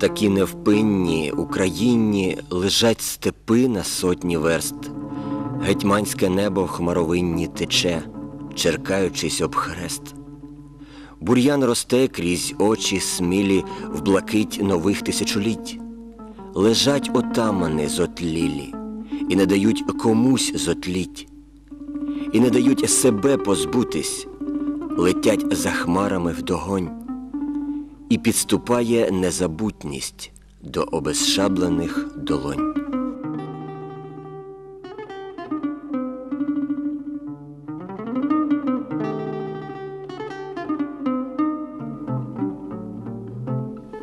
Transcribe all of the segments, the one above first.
Такі невпинні Україні лежать степи на сотні верст. Гетьманське небо в хмаровинні тече, черкаючись об хрест. Бур'ян росте крізь очі смілі в блакить нових тисячоліть. Лежать отамани зотлілі, і не дають комусь зотліть, і не дають себе позбутись, летять за хмарами вдогонь і підступає незабутність до обезшаблених долонь.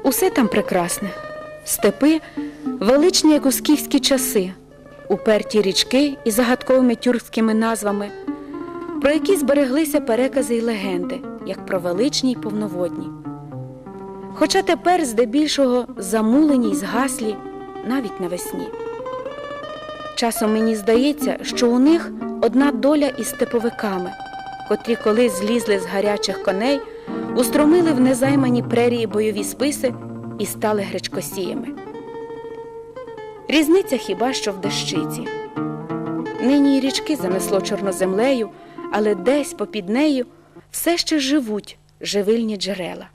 Усе там прекрасне. Степи величні, як у скіфські часи, уперті річки із загадковими тюркськими назвами, про які збереглися перекази й легенди, як про величні й повноводні. Хоча тепер здебільшого замулені й згаслі навіть навесні. Часом мені здається, що у них одна доля із степовиками, котрі колись злізли з гарячих коней, устромили в незаймані прерії бойові списи і стали гречкосіями. Різниця хіба що в дещиці. Нині й річки занесло чорноземлею, але десь попід нею все ще живуть живильні джерела.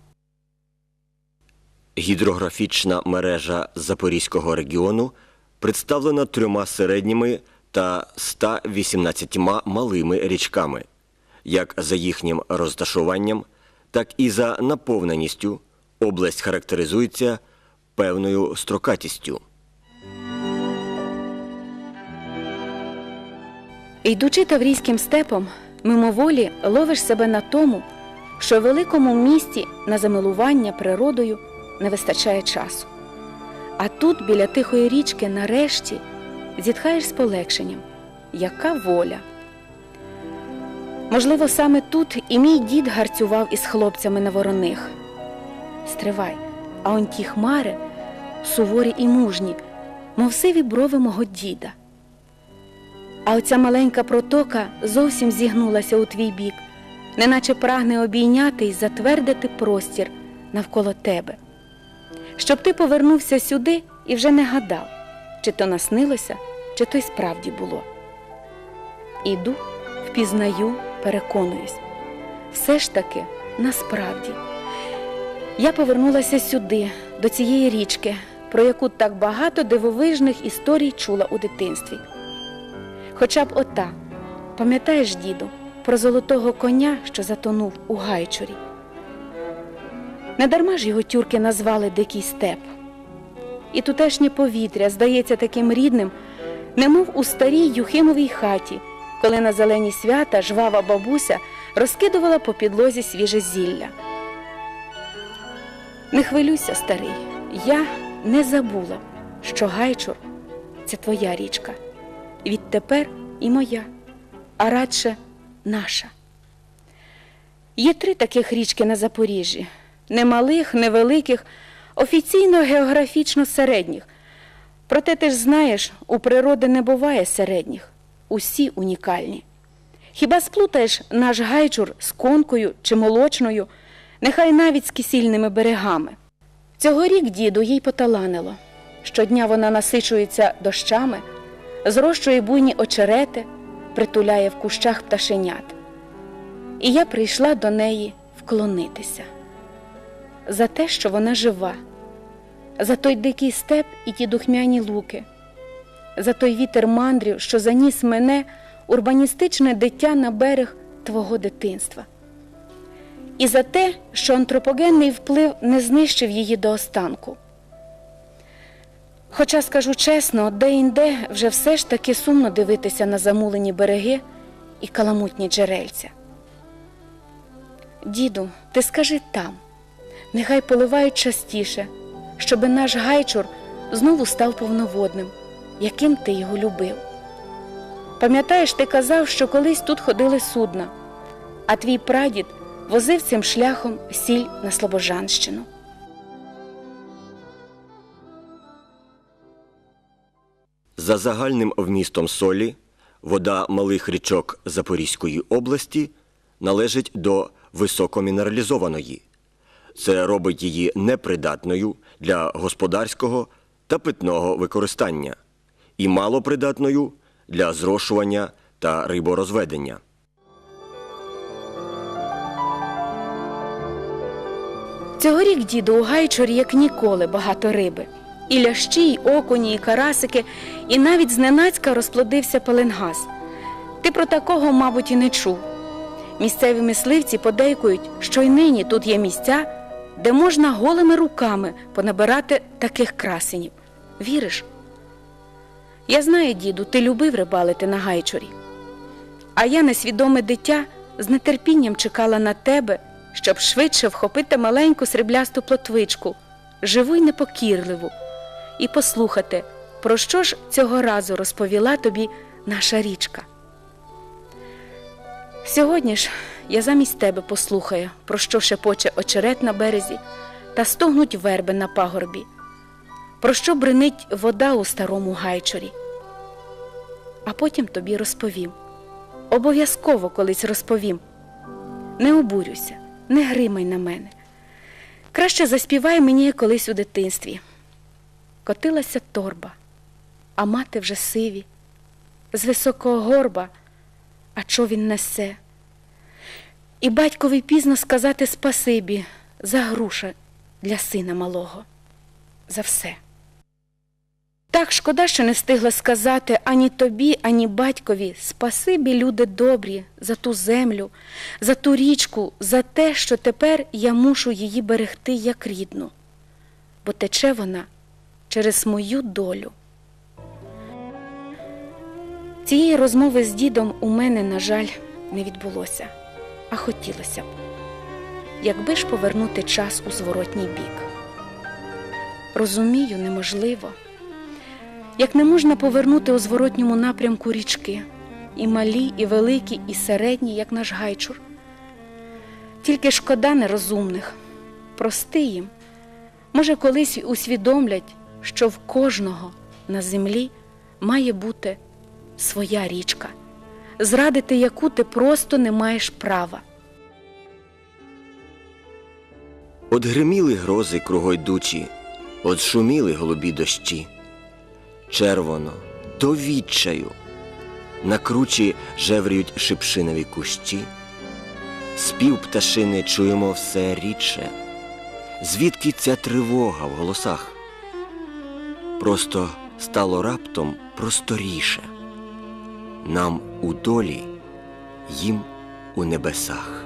Гідрографічна мережа Запорізького регіону представлена трьома середніми та 118 малими річками, як за їхнім розташуванням, так і за наповненістю область характеризується певною строкатістю. Йдучи таврійським степом, мимоволі ловиш себе на тому, що в великому місті на замилування природою не вистачає часу. А тут, біля тихої річки, нарешті, зітхаєш з полегшенням. Яка воля! Можливо, саме тут і мій дід гарцював із хлопцями на вороних. Стривай, а он ті хмари, суворі і мужні, мов сиві брови мого діда. А оця маленька протока зовсім зігнулася у твій бік, неначе прагне обійняти і затвердити простір навколо тебе, щоб ти повернувся сюди і вже не гадав, чи то наснилося, чи то й справді було. Іду, впізнаю, переконуюсь. Все ж таки насправді. Я повернулася сюди, до цієї річки, про яку так багато дивовижних історій чула у дитинстві. Хоча б ота, пам'ятаєш, діду, про золотого коня, що затонув у гайчурі. Недарма ж його тюрки назвали Дикий степ. І тутешнє повітря здається таким рідним, немов у старій Юхимовій хаті, коли на зелені свята жвава бабуся розкидувала по підлозі свіже зілля. Не хвилюйся, старий, я не забула, що гайчур це твоя річка. Відтепер і моя, а радше наша. Є три таких річки на Запоріжжі немалих, невеликих, офіційно географічно середніх. Проте ти ж знаєш, у природи не буває середніх, усі унікальні. Хіба сплутаєш наш гайчур з конкою чи молочною, нехай навіть з кисільними берегами. Цьогорік, діду, їй поталанило. Щодня вона насичується дощами, зрощує буйні очерети, притуляє в кущах пташенят. І я прийшла до неї вклонитися за те, що вона жива, за той дикий степ і ті духмяні луки, за той вітер мандрів, що заніс мене урбаністичне дитя на берег твого дитинства. І за те, що антропогенний вплив не знищив її до останку. Хоча, скажу чесно, де-інде вже все ж таки сумно дивитися на замулені береги і каламутні джерельця. Діду, ти скажи там, нехай поливають частіше, щоби наш гайчур знову став повноводним, яким ти його любив. Пам'ятаєш, ти казав, що колись тут ходили судна, а твій прадід возив цим шляхом сіль на Слобожанщину. За загальним вмістом солі вода малих річок Запорізької області належить до високомінералізованої. Це робить її непридатною для господарського та питного використання і малопридатною для зрошування та риборозведення. Цьогорік, діду, у гайчорі, як ніколи, багато риби. І лящі, і окуні, і карасики, і навіть зненацька розплодився пеленгаз. Ти про такого, мабуть, і не чув. Місцеві мисливці подейкують, що й нині тут є місця, де можна голими руками понабирати таких красенів. Віриш? Я знаю, діду, ти любив рибалити на гайчорі. А я, несвідоме дитя, з нетерпінням чекала на тебе, щоб швидше вхопити маленьку сріблясту плотвичку, живу й непокірливу, і послухати, про що ж цього разу розповіла тобі наша річка. Сьогодні ж я замість тебе послухаю, про що шепоче очерет на березі та стогнуть верби на пагорбі, про що бринить вода у старому гайчорі. А потім тобі розповім. Обов'язково колись розповім. Не обурюйся, не гримай на мене. Краще заспівай мені колись у дитинстві. Котилася торба, а мати вже сиві, з високого горба, а чо він несе. І батькові пізно сказати спасибі за груша для сина малого, за все. Так шкода, що не встигла сказати ані тобі, ані батькові спасибі, люди добрі, за ту землю, за ту річку, за те, що тепер я мушу її берегти як рідну, бо тече вона через мою долю. Цієї розмови з дідом у мене, на жаль, не відбулося, а хотілося б, якби ж повернути час у зворотній бік. Розумію, неможливо як не можна повернути у зворотньому напрямку річки, і малі, і великі, і середні, як наш гайчур. Тільки шкода нерозумних, прости їм, може, колись усвідомлять, що в кожного на землі має бути своя річка, зрадити яку ти просто не маєш права. От гриміли грози кругойдучі, от шуміли голубі дощі. Червоно, до відчаю, на кручі жевріють шипшинові кущі. Спів пташини чуємо все рідше. Звідки ця тривога в голосах? Просто стало раптом просторіше. Нам у долі, їм у небесах.